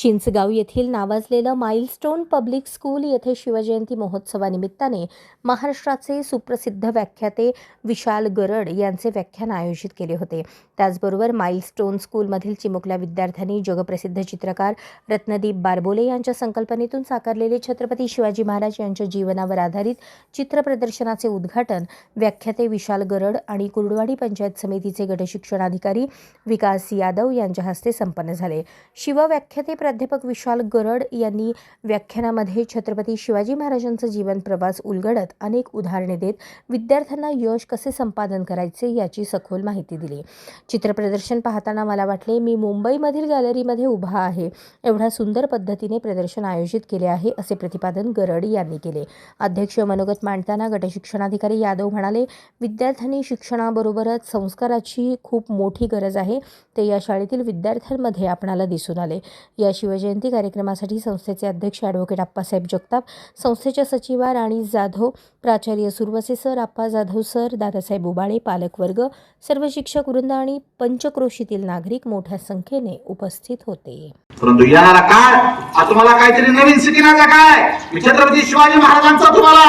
चिंचगाव येथील नावाजलेलं milestone public school येथे शिवजयंती महोत्सवानिमित्ताने महाराष्ट्राचे सुप्रसिद्ध व्याख्याते विशाल गरड यांचे व्याख्यान आयोजित केले होते. त्याचबरोबर माइलस्टोन स्कूलमधील चिमुकल्या विद्यार्थ्यांनी जगप्रसिद्ध चित्रकार रत्नदीप बारबोले यांच्या संकल्पनेतून साकारलेले छत्रपती शिवाजी महाराज यांच्या जीवनावर आधारित चित्र प्रदर्शनाचे उद्घाटन व्याख्याते विशाल गरड आणि कुर्डवाडी पंचायत समितीचे गटशिक्षणाधिकारी विकास यादव यांच्या हस्ते संपन्न झाले. शिवव्याख्याते प्राध्यापक विशाल गरड यांनी व्याख्यानामध्ये छत्रपती शिवाजी महाराजांचं जीवन प्रवास उलगडत अनेक उदाहरणे देत विद्यार्थ्यांना यश कसे संपादन करायचे याची सखोल माहिती दिली. चित्रप्रदर्शन पाहताना मला वाटले मी मुंबईमधील गॅलरीमध्ये उभा आहे. एवढ्या सुंदर पद्धतीने प्रदर्शन आयोजित केले आहे असे प्रतिपादन गरड यांनी केले. अध्यक्ष मनोगत मांडताना गटशिक्षणाधिकारी यादव म्हणाले विद्यार्थ्यांनी शिक्षणाबरोबरच संस्काराची खूप मोठी गरज आहे. ते या शाळेतील विद्यार्थ्यांमध्ये आपणाला दिसून आले. या शिवजयंती कार्यक्रमासाठी संस्थेचे अध्यक्ष ॲडव्होकेट आप्पासाहेब जगताप संस्थेच्या सचिवा राणी जाधव प्राचार्य सुरवसे सर आप्पा जाधव सर दादासाहेब उबाळे पालकवर्ग सर्व शिक्षक वृंद आणि पंचक्रोशीतील नागरिक मोठ्या संख्येने उपस्थित होते. परंतु येणारा काळ तुम्हाला काहीतरी नवीन शिकण्याचा काय? छत्रपती शिवाजी महाराजांचा तुम्हाला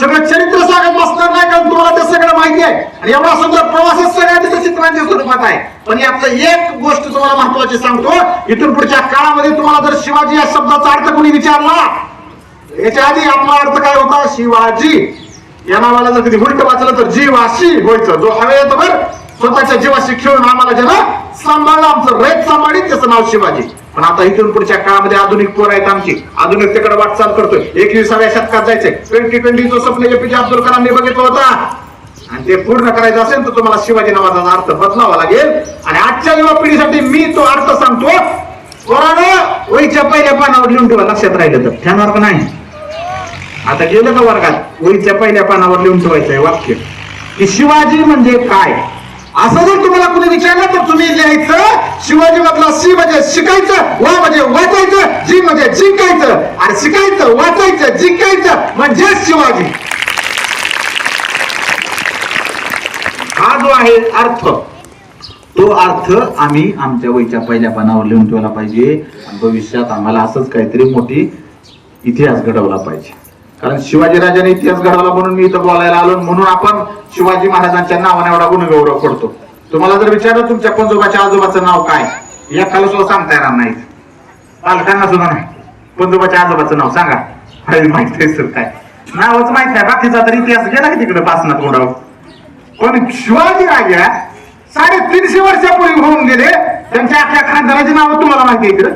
सगळं चरित्र सांगत बसणार नाही कारण तुम्हाला ते सगळं माहिती आहे. आणि एवढा सुंदर प्रवासच सगळ्या तिथं चित्रांच्या स्वरूपात आहे. पण यातलं एक गोष्ट तुम्हाला महत्वाची सांगतो. इथून पुढच्या काळामध्ये तुम्हाला जर शिवाजी या शब्दाचा अर्थ कोणी विचारला याच्या आधी आपला अर्थ काय होता? शिवाजी. या नावाला जर कधी उलट वाचलं तर जीवाशी व्हायचं जो हवे येतो स्वतःच्या जीवाशी खेळून आम्हाला ज्यानं सांभाळलं आमचं रेत सांभाळी त्याचं नाव शिवाजी. पण आता इथून पुढच्या काळामध्ये आधुनिक पोर आहेत आमची. आधुनिकतेकडे वाटचाल करतोय. एकविसाव्या शतकात जायचंय. ट्वेंटी ट्वेंटीचं स्वप्न एपीजे अब्दुल कलामने बघितलं होता. आणि ते पूर्ण करायचं असेल तर तुम्हाला शिवाजी नावाचा अर्थ बदलावा लागेल. आणि आजच्या युवा पिढीसाठी मी तो अर्थ सांगतो. वहीच्या पहिल्या पानावर लिहून ठेवा लक्षात राहिलं तर. ठेवणार का नाही? आता गेलं का वर्गात? वहीच्या पहिल्या पानावर लिहून ठेवायचं आहे वाक्य. की शिवाजी म्हणजे काय? असं जर तुम्हाला कुणी विचारलं तर तुम्ही लिहायचं शिवाजी मधला सी म्हणजे शिकायचं वा म्हणजे वाचायचं जी म्हणजे जिंकायचं. आणि शिकायचं वाचायचं जिंकायचं म्हणजे शिवाजी. हा जो आहे अर्थ तो अर्थ आम्ही आमच्या वयच्या पहिल्या पानावर लिहून ठेवला पाहिजे. भविष्यात आम्हाला असंच काहीतरी मोठी इतिहास घडवला पाहिजे. कारण शिवाजी राजाने इतिहास घडवला म्हणून मी इथं बोलायला आलो म्हणून आपण शिवाजी महाराजांच्या नावाने एवढा गुणगौरव करतो. तुम्हाला जर विचारलं तुमच्या पंजोबाच्या आजोबाचं नाव काय एकाला सुद्धा सांगता येणार नाही. पालकांना सुद्धा नाही. पंजोबाच्या आजोबाचं नाव सांगा. अरे माहीत आहे सर काय. नावच माहीत नाही. बाकीचा तर इतिहास गेला की तिकडे पासनात तोंडावर पण शिवाजी राजा साडेतीनशे वर्षापूर्वी होऊन गेले. त्यांच्या अख्ख्या खानदानाची नाव तुम्हाला माहिती आहे का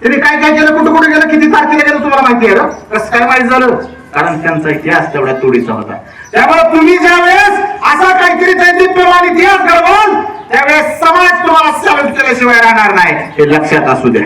त्यांनी काय काय केलं? कुठं कुठे गेलं? किती तारखेला गेलं तुम्हाला माहिती आहे कसं काय माहिती झालं? कारण त्यांचा इतिहास तेवढ्या तोडीचा होता. त्यामुळे तुम्ही ज्यावेळेस असा काहीतरी दैदिप्यमान इतिहास घडवाल त्यावेळेस समाज तुम्हाला सॅल्यूट केल्याशिवाय राहणार नाही हे लक्षात असू द्या.